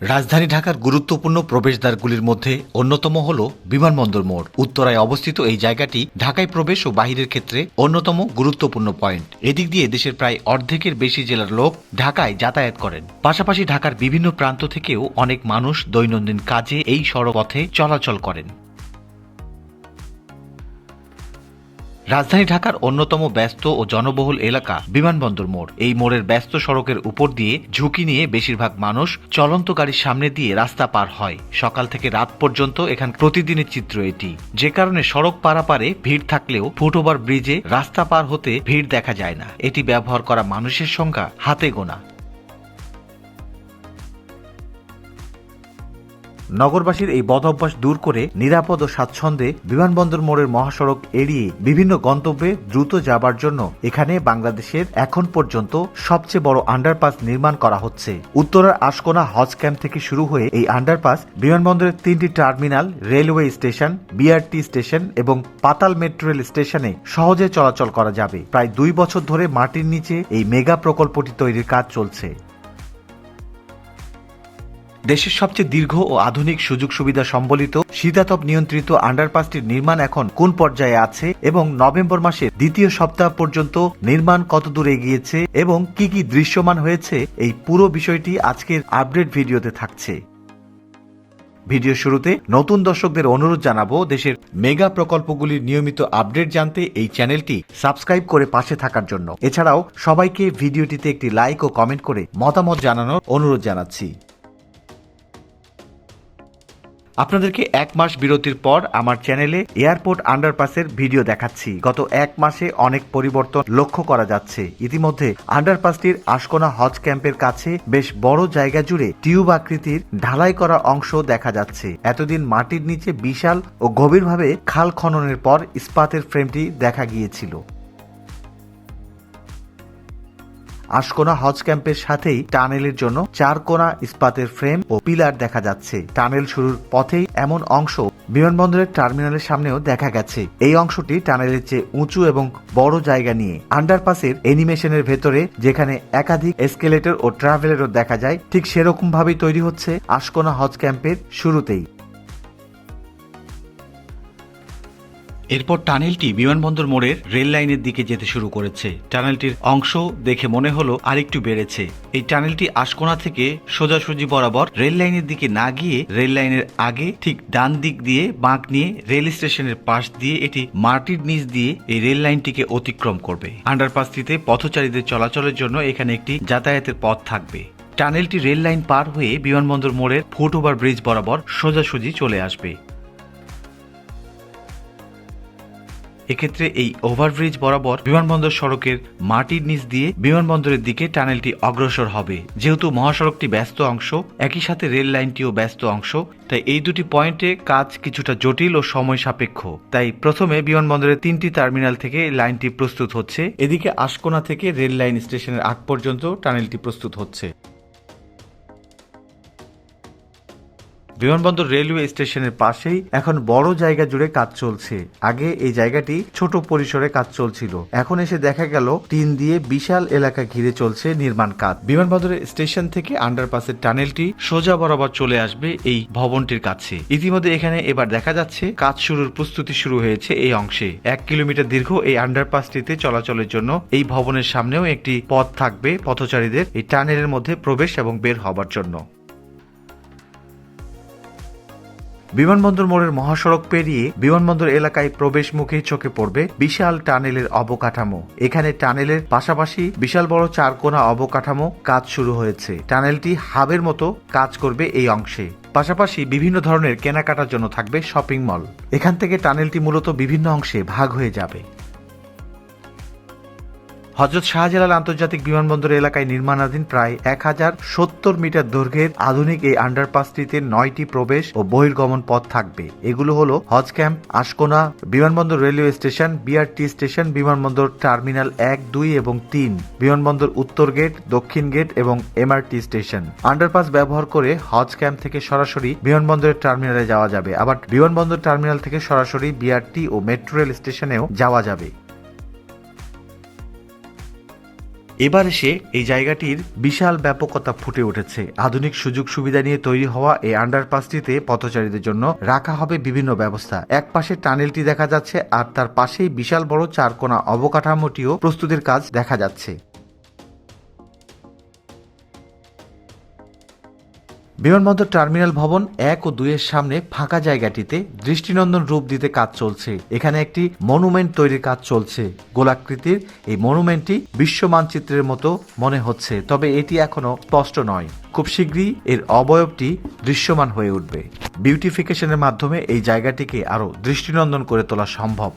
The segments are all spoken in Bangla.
রাজধানী ঢাকার গুরুত্বপূর্ণ প্রবেশদ্বারগুলির মধ্যে অন্যতম হল বিমানবন্দর মোড়। উত্তরায় অবস্থিত এই জায়গাটি ঢাকায় প্রবেশ ও বাহিরের ক্ষেত্রে অন্যতম গুরুত্বপূর্ণ পয়েন্ট। এদিক দিয়ে দেশের প্রায় অর্ধেকের বেশি জেলার লোক ঢাকায় যাতায়াত করেন। পাশাপাশি ঢাকার বিভিন্ন প্রান্ত থেকেও অনেক মানুষ দৈনন্দিন কাজে এই সড়ক পথে চলাচল করেন। রাজধানী ঢাকার অন্যতম ব্যস্ত ও জনবহুল এলাকা বিমানবন্দর মোড়। এই মোড়ের ব্যস্ত সড়কের উপর দিয়ে ঝুঁকি নিয়ে বেশিরভাগ মানুষ চলন্ত গাড়ির সামনে দিয়ে রাস্তা পার হয়। সকাল থেকে রাত পর্যন্ত এখান প্রতিদিনের চিত্র এটি। যে কারণে সড়ক পারাপারে ভিড় থাকলেও ফুটওভার ব্রিজে রাস্তা পার হতে ভিড় দেখা যায় না। এটি ব্যবহার করা মানুষের সংখ্যা হাতে গোনা। নগরবাসীর এই বদ অভ্যাস দূর করে নিরাপদ ও স্বাচ্ছন্দ্যে বিমানবন্দর মোড়ের মহাসড়ক এড়িয়ে বিভিন্ন গন্তব্যে দ্রুত যাবার জন্য এখানে বাংলাদেশের এখন পর্যন্ত সবচেয়ে বড় আন্ডারপাস নির্মাণ করা হচ্ছে। উত্তরার আশকোনা হজ ক্যাম্প থেকে শুরু হয়ে এই আন্ডারপাস বিমানবন্দরের তিনটি terminal, railway station BRT station এবং পাতাল মেট্রো রেল স্টেশনে সহজে চলাচল করা যাবে। প্রায় দুই বছর ধরে মাটির নিচে এই মেগা প্রকল্পটি তৈরির কাজ চলছে। দেশের সবচেয়ে দীর্ঘ ও আধুনিক সুযোগ সুবিধা সম্বলিত শীতাতপ নিয়ন্ত্রিত আন্ডারপাসটির নির্মাণ এখন কোন পর্যায়ে আছে এবং নভেম্বর মাসের দ্বিতীয় সপ্তাহ পর্যন্ত নির্মাণ কত দূর এগিয়েছে এবং কি কি দৃশ্যমান হয়েছে এই পুরো বিষয়টি আজকের আপডেট ভিডিওতে থাকছে। ভিডিও শুরুতে নতুন দর্শকদের অনুরোধ জানাব, দেশের মেগা প্রকল্পগুলির নিয়মিত আপডেট জানতে এই চ্যানেলটি সাবস্ক্রাইব করে পাশে থাকার জন্য। এছাড়াও সবাইকে ভিডিওটিতে একটি লাইক ও কমেন্ট করে মতামত জানানোর অনুরোধ জানাচ্ছি। আপনাদেরকে এক মাস বিরতির পর আমার চ্যানেলে এয়ারপোর্ট আন্ডারপাসের ভিডিও দেখাচ্ছি। গত এক মাসে অনেক পরিবর্তন লক্ষ্য করা যাচ্ছে। ইতিমধ্যে আন্ডারপাসটির আশকোনা হজ ক্যাম্পের কাছে বেশ বড় জায়গা জুড়ে টিউব আকৃতির ঢালাই করা অংশ দেখা যাচ্ছে। এতদিন মাটির নিচে বিশাল ও গভীরভাবে খাল খননের পর ইস্পাতের ফ্রেমটি দেখা গিয়েছিল। আশকোনা হজ ক্যাম্পের সাথেই টানেলের জন্য চার কোনা ইস্পাতের ফ্রেম ও পিলার দেখা যাচ্ছে। টানেল শুরুর পথেই এমন অংশ বিমানবন্দরের টার্মিনালের সামনেও দেখা গেছে। এই অংশটি টানেলের চেয়ে উঁচু এবং বড় জায়গা নিয়ে। আন্ডারপাসের অ্যানিমেশনের ভেতরে যেখানে একাধিক এসকেলেটর ও ট্রাভেলেরও দেখা যায়, ঠিক সেরকম ভাবেই তৈরি হচ্ছে আশকোনা হজ ক্যাম্পের শুরুতেই। এরপর টানেলটি বিমানবন্দর মোড়ের রেল লাইনের দিকে যেতে শুরু করেছে। টানেলটির অংশ দেখে মনে হলো আরেকটু বেড়েছে। এই টানেলটি আশকোনা থেকে সোজাসুজি বরাবর রেল লাইনের দিকে না গিয়ে রেল লাইনের আগে ঠিক ডান দিক দিয়ে বাঁক নিয়ে রেল স্টেশনের পাশ দিয়ে এটি মাটির নিচ দিয়ে এই রেল লাইনটিকে অতিক্রম করবে। আন্ডারপাসটিতে পথচারীদের চলাচলের জন্য এখানে একটি যাতায়াতের পথ থাকবে। টানেলটি রেল লাইন পার হয়ে বিমানবন্দর মোড়ের ফুট ওভার ব্রিজ বরাবর সোজাসুজি চলে আসবে। এক্ষেত্রে এই ওভারব্রিজ বরাবর বিমানবন্দর সড়কের মাটির নিচ দিয়ে বিমানবন্দরের দিকে টানেলটি অগ্রসর হবে। যেহেতু মহাসড়কটি ব্যস্ত অংশ, একই সাথে রেল লাইনটিও ব্যস্ত অংশ, তাই এই দুটি পয়েন্টে কাজ কিছুটা জটিল ও সময় সাপেক্ষ। তাই প্রথমে বিমানবন্দরের তিনটি টার্মিনাল থেকে লাইনটি প্রস্তুত হচ্ছে, এদিকে আশকোনা থেকে রেল লাইন স্টেশনের আগ পর্যন্ত টানেলটি প্রস্তুত হচ্ছে। বিমানবন্দর রেলওয়ে স্টেশনের পাশেই এখন বড় জায়গা জুড়ে কাজ চলছে। আগে এই জায়গাটি ছোট পরিসরে কাজ চলছিল। এখন এসে দেখা গেল, টিন দিয়ে বিশাল এলাকা ঘিরে চলছে নির্মাণ কাজ। বিমানবন্দরের স্টেশন থেকে আন্ডারপাসের টানেলটি সোজা বরাবর চলে আসবে এই ভবনটির কাছে। ইতিমধ্যে এখানে এবার দেখা যাচ্ছে, কাজ শুরুর প্রস্তুতি শুরু হয়েছে এই অংশে। এক কিলোমিটার দীর্ঘ এই আন্ডারপাসটিতে চলাচলের জন্য এই ভবনের সামনেও একটি পথ থাকবে পথচারীদের এই টানেলের মধ্যে প্রবেশ এবং বের হবার জন্য। বিমানবন্দর মোড়ের মহাসড়ক পেরিয়ে বিমানবন্দর এলাকায় প্রবেশ মুখে চোখে পড়বে বিশাল টানেলের অবকাঠামো। এখানে টানেলের পাশাপাশি বিশাল বড় চারকোনা অবকাঠামো কাজ শুরু হয়েছে। টানেলটি হাবের মতো কাজ করবে এই অংশে। পাশাপাশি বিভিন্ন ধরনের কেনাকাটার জন্য থাকবে শপিং মল। এখান থেকে টানেলটি মূলত বিভিন্ন অংশে ভাগ হয়ে যাবে। হজরত শাহজালাল আন্তর্জাতিক বিমানবন্দর এলাকায় নির্মাণাধীন প্রায় এক হাজার সত্তর মিটার দৈর্ঘ্যের আধুনিক এই আন্ডারপাসটিতে নয়টি প্রবেশ ও বহির্গমন পথ থাকবে। এগুলো হলো হজ ক্যাম্প, আশকোনা, বিমানবন্দর রেলওয়ে স্টেশন বিআরটি স্টেশন, বিমানবন্দর টার্মিনাল এক, দুই এবং তিন, বিমানবন্দর উত্তর গেট, দক্ষিণ গেট এবং এমআরটি স্টেশন। আন্ডারপাস ব্যবহার করে হজ ক্যাম্প থেকে সরাসরি বিমানবন্দরের টার্মিনালে যাওয়া যাবে। আবার বিমানবন্দর টার্মিনাল থেকে সরাসরি বিআরটি ও মেট্রো রেল স্টেশনেও যাওয়া যাবে। এবার এসে এই জায়গাটির বিশাল ব্যাপকতা ফুটে উঠেছে। আধুনিক সুযোগ সুবিধা নিয়ে তৈরি হওয়া এই আন্ডারপাসটিতে পথচারীদের জন্য রাখা হবে বিভিন্ন ব্যবস্থা। এক পাশে টানেলটি দেখা যাচ্ছে আর তার পাশেই বিশাল বড় চারকোনা অবকাঠামোটিও প্রস্তুতির কাজ দেখা যাচ্ছে। বিমানবন্দর টার্মিনাল ভবন এক ও দুইয়ের সামনে ফাঁকা জায়গাটিতে দৃষ্টিনন্দন রূপ দিতে কাজ চলছে। এখানে একটি মনুমেন্ট তৈরির কাজ চলছে। গোলাকৃতির এই মনুমেন্টটি বিশ্ব মানচিত্রের মতো মনে হচ্ছে, তবে এটি এখনও স্পষ্ট নয়। খুব শীঘ্রই এর অবয়বটি দৃশ্যমান হয়ে উঠবে। বিউটিফিকেশনের মাধ্যমে এই জায়গাটিকে আরও দৃষ্টিনন্দন করে তোলা সম্ভব।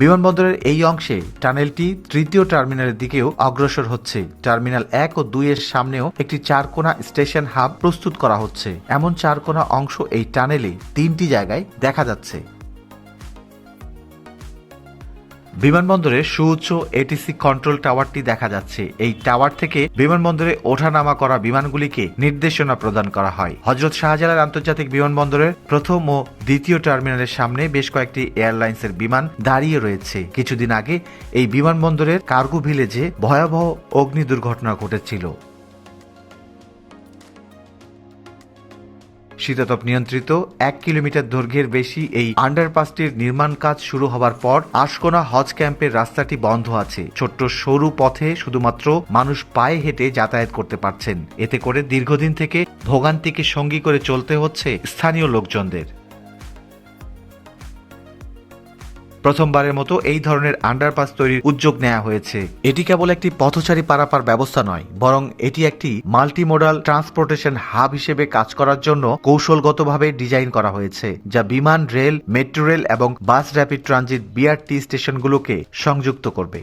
বিমানবন্দরের এই অংশে টানেলটি তৃতীয় টার্মিনালের দিকেও অগ্রসর হচ্ছে। টার্মিনাল এক ও দুই এর সামনেও একটি চারকোনা স্টেশন হাব প্রস্তুত করা হচ্ছে। এমন চারকোনা অংশ এই টানেলে তিনটি জায়গায় দেখা যাচ্ছে। বিমানবন্দরের সুউচ্চ এটিসি কন্ট্রোল টাওয়ারটি দেখা যাচ্ছে। এই টাওয়ার থেকে বিমানবন্দরে ওঠানামা করা বিমানগুলিকে নির্দেশনা প্রদান করা হয়। হজরত শাহজালাল আন্তর্জাতিক বিমানবন্দরের প্রথম ও দ্বিতীয় টার্মিনালের সামনে বেশ কয়েকটি এয়ারলাইন্সের বিমান দাঁড়িয়ে রয়েছে। কিছুদিন আগে এই বিমানবন্দরের কার্গো ভিলেজে ভয়াবহ অগ্নি দুর্ঘটনা ঘটেছিল। শীতাতপ নিয়ন্ত্রিত, এক কিলোমিটার দৈর্ঘ্যের বেশি এই আন্ডারপাসটির নির্মাণ কাজ শুরু হওয়ার পর আশকোনা হজ ক্যাম্পের রাস্তাটি বন্ধ আছে। ছোট্ট সরু পথে শুধুমাত্র মানুষ পায়ে হেঁটে যাতায়াত করতে পারছেন। এতে করে দীর্ঘদিন থেকে ভোগান্তিকে সঙ্গী করে চলতে হচ্ছে স্থানীয় লোকজনদের। প্রথমবারের মতো এই ধরনের আন্ডারপাস তৈরির উদ্যোগ নেওয়া হয়েছে। এটি কেবল একটি পথচারী পারাপার ব্যবস্থা নয়, বরং এটি একটি মাল্টিমোডাল ট্রান্সপোর্টেশন হাব হিসেবে কাজ করার জন্য কৌশলগতভাবে ডিজাইন করা হয়েছে, যা বিমান, রেল মেট্রো রেল এবং বাস র্যাপিড ট্রানজিট বিআরটি স্টেশনগুলোকে সংযুক্ত করবে।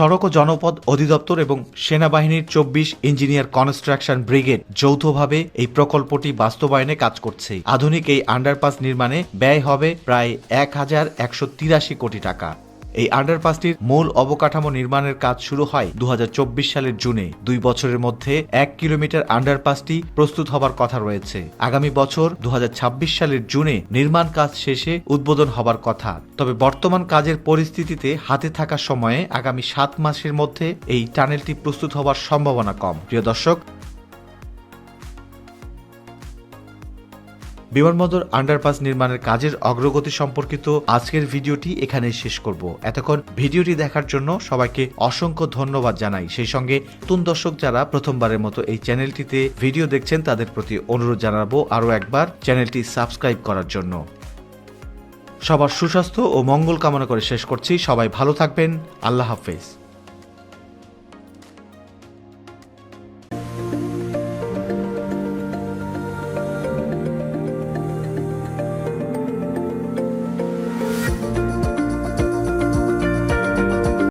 সড়ক ও জনপদ অধিদপ্তর এবং সেনাবাহিনীর চব্বিশ ইঞ্জিনিয়ার কনস্ট্রাকশন ব্রিগেড যৌথভাবে এই প্রকল্পটি বাস্তবায়নে কাজ করছে। আধুনিক এই আন্ডারপাস নির্মাণে ব্যয় হবে প্রায় এক হাজার একশো তিরাশি কোটি টাকা। এই আন্ডারপাসটির মূল অবকাঠামো নির্মাণের কাজ শুরু হয় দুহাজার চব্বিশ সালের জুনে। দুই বছরের মধ্যে এক কিলোমিটার আন্ডারপাসটি প্রস্তুত হবার কথা রয়েছে। আগামী বছর দু হাজার ছাব্বিশ সালের জুনে নির্মাণ কাজ শেষে উদ্বোধন হবার কথা। তবে বর্তমান কাজের পরিস্থিতিতে হাতে থাকা সময়ে আগামী সাত মাসের মধ্যে এই টানেলটি প্রস্তুত হবার সম্ভাবনা কম। প্রিয় দর্শক বিমানবন্দর আন্ডারপাস নির্মাণের কাজের অগ্রগতি সম্পর্কিত আজকের ভিডিওটি এখানে শেষ করব। এতক্ষণ ভিডিওটি দেখার জন্য সবাইকে অসংখ্য ধন্যবাদ জানাই। সেই সঙ্গে নতুন দর্শক যারা প্রথমবারের মতো এই চ্যানেলটিতে ভিডিও দেখছেন, তাদের প্রতি অনুরোধ জানাব আরও একবার চ্যানেলটি সাবস্ক্রাইব করার জন্য। সবার সুস্বাস্থ্য ও মঙ্গল কামনা করে শেষ করছি। সবাই ভালো থাকবেন। আল্লাহ হাফেজ।